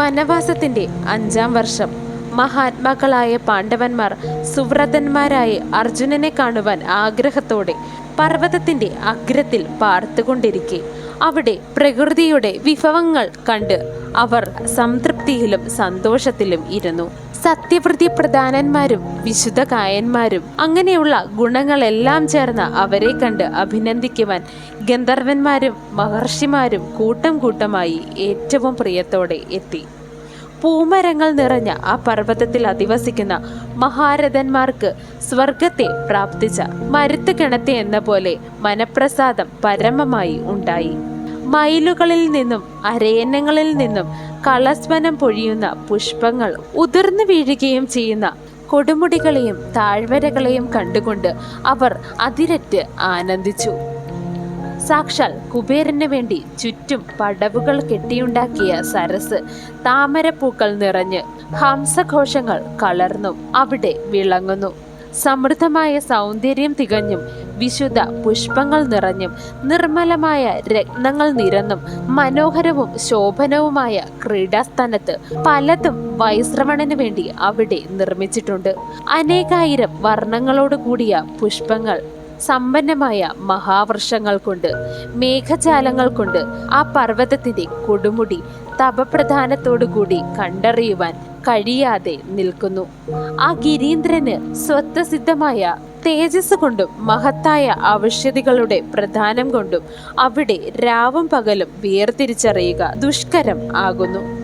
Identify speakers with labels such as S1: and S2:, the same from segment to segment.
S1: വനവാസത്തിന്റെ അഞ്ചാം വർഷം. മഹാത്മാക്കളായ പാണ്ഡവന്മാർ സുവ്രതന്മാരായി അർജുനനെ കാണുവാൻ ആഗ്രഹത്തോടെ പർവതത്തിന്റെ അഗ്രത്തിൽ പാർത്തുകൊണ്ടിരിക്കെ. അവിടെ പ്രകൃതിയുടെ വിഭവങ്ങൾ കണ്ട് അവർ സംതൃപ്തിയിലും സന്തോഷത്തിലും ഇരുന്നു. സത്യവൃത്തി പ്രധാനന്മാരും വിശുദ്ധ കായന്മാരും അങ്ങനെയുള്ള ഗുണങ്ങളെല്ലാം ചേർന്ന അവരെ കണ്ട് അഭിനന്ദിക്കുവാൻ ഗന്ധർവന്മാരും മഹർഷിമാരും കൂട്ടം കൂട്ടമായി ഏറ്റവും പ്രിയത്തോടെ എത്തി. പൂമരങ്ങൾ നിറഞ്ഞ ആ പർവതത്തിൽ അധിവസിക്കുന്ന മഹാരഥന്മാർക്ക് സ്വർഗത്തെ പ്രാപ്തിച്ച മരുത്ത് കിണത്തെ എന്ന പോലെ മനപ്രസാദം പരമമായി ഉണ്ടായി. മയിലുകളിൽ നിന്നും അരയന്നങ്ങളിൽ നിന്നും കളസ്വനം പൊഴിയുന്ന പുഷ്പങ്ങൾ ഉതിർന്നു വീഴുകയും ചെയ്യുന്ന കൊടുമുടികളെയും താഴ്വരകളെയും കണ്ടുകൊണ്ട് അവർ അതിരറ്റ് ആനന്ദിച്ചു. സാക്ഷാൽ കുബേരന് വേണ്ടി ചുറ്റും പടവുകൾ കെട്ടിയുണ്ടാക്കിയ സരസ് താമരപ്പൂക്കൾ നിറഞ്ഞ് ഹംസഘോഷങ്ങൾ കളർന്നും അവിടെ വിളങ്ങുന്നു. സമൃദ്ധമായ സൗന്ദര്യം തികഞ്ഞും വിശുദ്ധ പുഷ്പങ്ങൾ നിറഞ്ഞും നിർമ്മലമായ രത്നങ്ങൾ നിരന്നും മനോഹരവും ശോഭനവുമായ ക്രീഡാസ്ഥാനത്ത് പലതും വൈശ്രവണന് വേണ്ടി അവിടെ നിർമ്മിച്ചിട്ടുണ്ട്. അനേകായിരം വർണങ്ങളോട് കൂടിയ പുഷ്പങ്ങൾ സമ്പന്നമായ മഹാവൃക്ഷങ്ങൾ കൊണ്ട് മേഘജാലങ്ങൾ കൊണ്ട് ആ പർവതത്തിന്റെ കൊടുമുടി തപപ്രധാനത്തോടു കൂടി കണ്ടറിയുവാൻ കഴിയാതെ നിൽക്കുന്നു. ആ ഗിരീന്ദ്രന് സ്വത്വസിദ്ധമായ തേജസ് കൊണ്ടും മഹത്തായ ആവശ്യതകളുടെ പ്രധാനം കൊണ്ടും അവിടെ രാവും പകലും വേർതിരിച്ചറിയുക ദുഷ്കരം ആകുന്നു.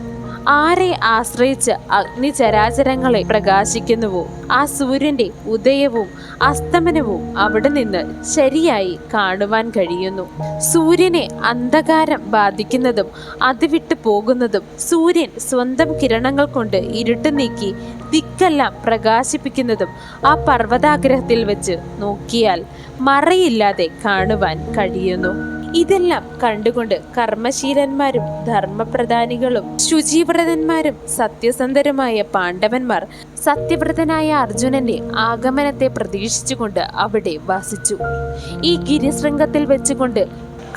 S1: ആരെ ആശ്രയിച്ച് അഗ്നിചരാചരങ്ങളെ പ്രകാശിക്കുന്നുവോ? ആ സൂര്യന്റെ ഉദയവും അസ്തമനവും അവിടെ നിന്ന് ശരിയായി കാണുവാൻ കഴിയുന്നു. സൂര്യനെ അന്ധകാരം ബാധിക്കുന്നതും അത് വിട്ടു പോകുന്നതും സൂര്യൻ സ്വന്തം കിരണങ്ങൾ കൊണ്ട് ഇരുട്ട് നീക്കി ദിക്കെല്ലാം പ്രകാശിപ്പിക്കുന്നതും ആ പർവതാഗ്രഹത്തിൽ വെച്ച് നോക്കിയാൽ മറയില്ലാതെ കാണുവാൻ കഴിയുന്നു. ഇതെല്ലാം കണ്ടുകൊണ്ട് കർമ്മശീലന്മാരും ധർമ്മപ്രധാനികളും ശുചിവ്രതന്മാരും സത്യസന്ധരുമായ പാണ്ഡവന്മാർ സത്യവ്രതനായ അർജുനന്റെ ആഗമനത്തെ പ്രതീക്ഷിച്ചുകൊണ്ട് അവിടെ വസിച്ചു. ഈ ഗിരിശൃംഗത്തിൽ വെച്ചുകൊണ്ട്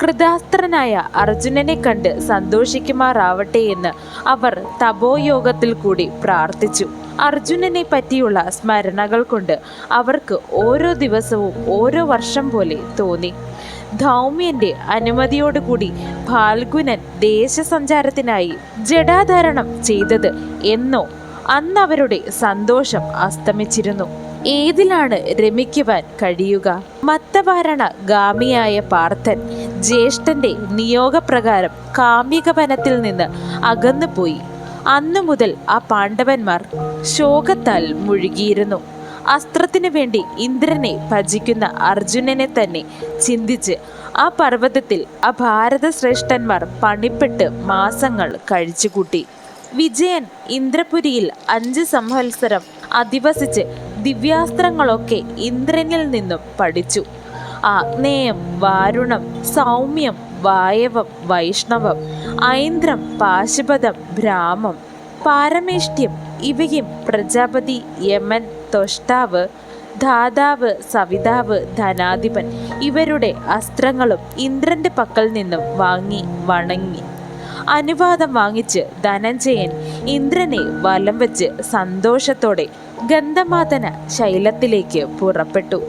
S1: കൃതാസ്ത്രനായ അർജുനനെ കണ്ട് സന്തോഷിക്കുമാറാവട്ടെ എന്ന് അവർ തപോയോഗത്തിൽ കൂടി പ്രാർത്ഥിച്ചു. അർജുനനെ പറ്റിയുള്ള സ്മരണകൾ കൊണ്ട് അവർക്ക് ഓരോ ദിവസവും ഓരോ വർഷം പോലെ തോന്നി. ധൗമ്യന്റെ അനുമതിയോടുകൂടി ഫാൽഗുനൻ ദേശസഞ്ചാരത്തിനായി ജടാധാരണം ചെയ്തത് എന്നോ അന്നവരുടെ സന്തോഷം അസ്തമിച്ചിരുന്നു. ഏതിലാണ് രമിക്കുവാൻ കഴിയുക? മത്തവാരണ ഗാമിയായ പാർത്ഥൻ ജ്യേഷ്ഠന്റെ നിയോഗപ്രകാരം കാമിക വനത്തിൽ നിന്ന് അകന്നുപോയി. അന്നു മുതൽ ആ പാണ്ഡവന്മാർ ശോകത്താൽ മുഴുകിയിരുന്നു. അസ്ത്രത്തിനു വേണ്ടി ഇന്ദ്രനെ ഭജിക്കുന്ന അർജുനനെ തന്നെ ചിന്തിച്ച് ആ പർവതത്തിൽ ആ ഭാരത ഭാരതശ്രേഷ്ഠന്മാർ പണിപ്പെട്ട് മാസങ്ങൾ കഴിച്ചുകൂട്ടി. വിജയൻ ഇന്ദ്രപുരിയിൽ അഞ്ച് സംവത്സരം അധിവസിച്ച് ദിവ്യാസ്ത്രങ്ങളൊക്കെ ഇന്ദ്രനിൽ നിന്നും പഠിച്ചു. ആഗ്നേയം വാരുണം സൗമ്യം വായവം വൈഷ്ണവം ഐന്ദ്രം പാശുപതം ഭ്രാമം പാരമേഷ്ട്യം ഇവയും പ്രജാപതി യമൻ തൊഷ്ടാവ് ധാതാവ് സവിതാവ് ധനാധിപൻ. ഇവരുടെ അസ്ത്രങ്ങളും ഇന്ദ്രന്റെ പക്കൽ നിന്നും വാങ്ങി വണങ്ങി. അനുവാദം വാങ്ങിച്ച് ധനഞ്ജയൻ ഇന്ദ്രനെ വലം വെച്ച് സന്തോഷത്തോടെ ഗന്ധമാതന ശൈലത്തിലേക്ക് പുറപ്പെട്ടു.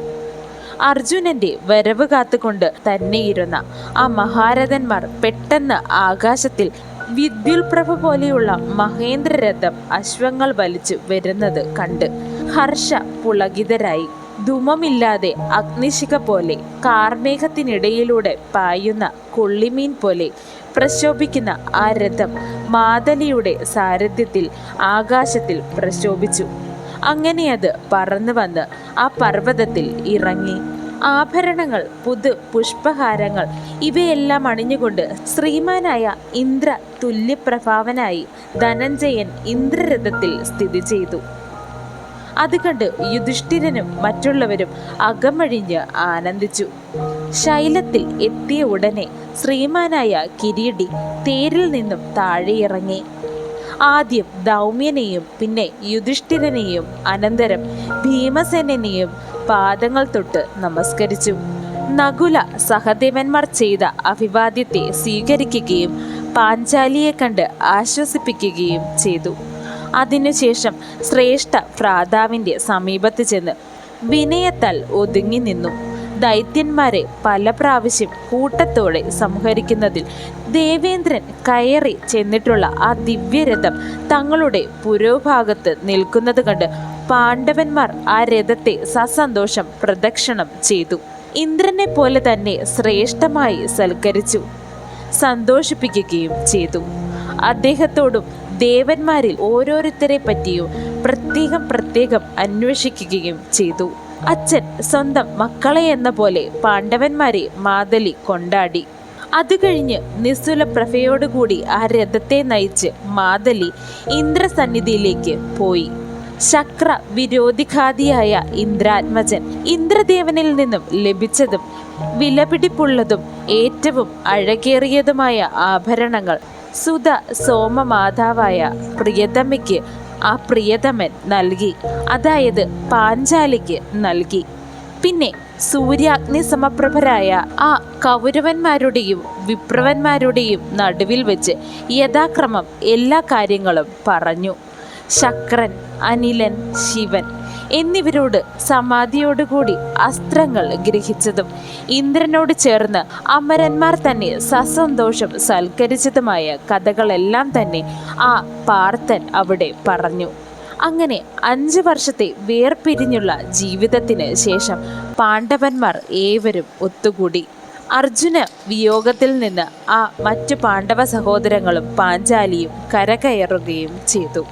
S1: അർജുനന്റെ വരവ് കാത്തുകൊണ്ട് തന്നെയിരുന്ന ആ മഹാരഥന്മാർ പെട്ടെന്ന് ആകാശത്തിൽ വിദ്യുൽപ്രഭ പോലെയുള്ള മഹേന്ദ്രരഥം അശ്വങ്ങൾ വലിച്ചു വരുന്നത് കണ്ട് ഹർഷ പുളകിതരായി. ധുമമില്ലാതെ അഗ്നിശിഖ പോലെ കാർമേഘത്തിനിടയിലൂടെ പായുന്ന കൊള്ളിമീൻ പോലെ പ്രശോഭിക്കുന്ന ആ രഥം മാതലിയുടെ സാരഥ്യത്തിൽ ആകാശത്തിൽ പ്രശോഭിച്ചു. അങ്ങനെ അത് പറന്നു വന്ന് ആ പർവതത്തിൽ ഇറങ്ങി. ആഭരണങ്ങൾ പുതു പുഷ്പഹാരങ്ങൾ ഇവയെല്ലാം അണിഞ്ഞുകൊണ്ട് ശ്രീമാനായ ഇന്ദ്ര തുല്യപ്രഭാവനായി ധനഞ്ജയൻ ഇന്ദ്രരഥത്തിൽ സ്ഥിതി ചെയ്തു. അത് കണ്ട് യുധിഷ്ഠിരനും മറ്റുള്ളവരും അകമഴിഞ്ഞ് ആനന്ദിച്ചു. ശൈലത്തിൽ എത്തിയ ഉടനെ ശ്രീമാനായ കിരീടി തേരിൽ നിന്നും താഴെയിറങ്ങി. ആദ്യം ദൗമ്യനെയും പിന്നെ യുധിഷ്ഠിരനെയും അനന്തരം ഭീമസേനെയും പാദങ്ങൾ തൊട്ട് നമസ്കരിച്ചു. നകുല സഹദേവന്മാർ ചെയ്ത അഭിവാദ്യത്തെ സ്വീകരിക്കുകയും പാഞ്ചാലിയെ കണ്ട് ആശ്വസിപ്പിക്കുകയും ചെയ്തു. അതിനുശേഷം ശ്രേഷ്ഠ ഭ്രാതാവിന്റെ സമീപത്ത് ചെന്ന് വിനയത്താൽ ഒതുങ്ങി നിന്നു. ദൈത്യന്മാരെ പല പ്രാവശ്യം കൂട്ടത്തോടെ സംഹരിക്കുന്നതിൽ ദേവേന്ദ്രൻ കയറി ചെന്നിട്ടുള്ള ആ ദിവ്യരഥം തങ്ങളുടെ പുരോഭാഗത്ത് നിൽക്കുന്നത് കണ്ട് പാണ്ഡവന്മാർ ആ രഥത്തെ സസന്തോഷം പ്രദക്ഷിണം ചെയ്തു. ഇന്ദ്രനെ പോലെ തന്നെ ശ്രേഷ്ഠമായി സൽക്കരിച്ചു സന്തോഷിപ്പിക്കുകയും ചെയ്തു. അദ്ദേഹത്തോടും ദേവന്മാരിൽ ഓരോരുത്തരെ പറ്റിയും പ്രത്യേകം പ്രത്യേകം അന്വേഷിക്കുകയും ചെയ്തു. അച്ഛൻ സ്വന്തം മക്കളെ എന്ന പോലെ പാണ്ഡവന്മാരെ മാതലി കൊണ്ടാടി. അത് കഴിഞ്ഞ് നിസ്തുല പ്രഭയോടുകൂടി ആ രഥത്തെ നയിച്ച് മാതലി ഇന്ദ്രസന്നിധിയിലേക്ക് പോയി. ശക്ര വിരോധിഘാതിയായ ഇന്ദ്രാത്മജൻ ഇന്ദ്രദേവനിൽ നിന്നും ലഭിച്ചതും വിലപിടിപ്പുള്ളതും ഏറ്റവും അഴകേറിയതുമായ ആഭരണങ്ങൾ സുധ സോമമാതാവായ പ്രിയതമയ്ക്ക് ആ പ്രിയതമൻ നൽകി. അതായത് പാഞ്ചാലിക്ക് നൽകി. പിന്നെ സൂര്യാഗ്നി സമപ്രഭരായ ആ കൗരവന്മാരുടെയും വിപ്രവന്മാരുടെയും നടുവിൽ വെച്ച് യഥാക്രമം എല്ലാ കാര്യങ്ങളും പറഞ്ഞു. ശക്രൻ അനിലൻ ശിവൻ എന്നിവരോട് സമാധിയോടുകൂടി അസ്ത്രങ്ങൾ ഗ്രഹിച്ചതും ഇന്ദ്രനോട് ചേർന്ന് അമരന്മാർ തന്നെ സസന്തോഷം സൽക്കരിച്ചതുമായ കഥകളെല്ലാം തന്നെ ആ പാർത്ഥൻ അവിടെ പറഞ്ഞു. അങ്ങനെ അഞ്ച് വർഷത്തെ വേർപിരിഞ്ഞുള്ള ജീവിതത്തിന് ശേഷം പാണ്ഡവന്മാർ ഏവരും ഒത്തുകൂടി. അർജുന വിയോഗത്തിൽ നിന്ന് ആ മറ്റു പാണ്ഡവ സഹോദരങ്ങളും പാഞ്ചാലിയും കരകയറുകയും ചെയ്തു.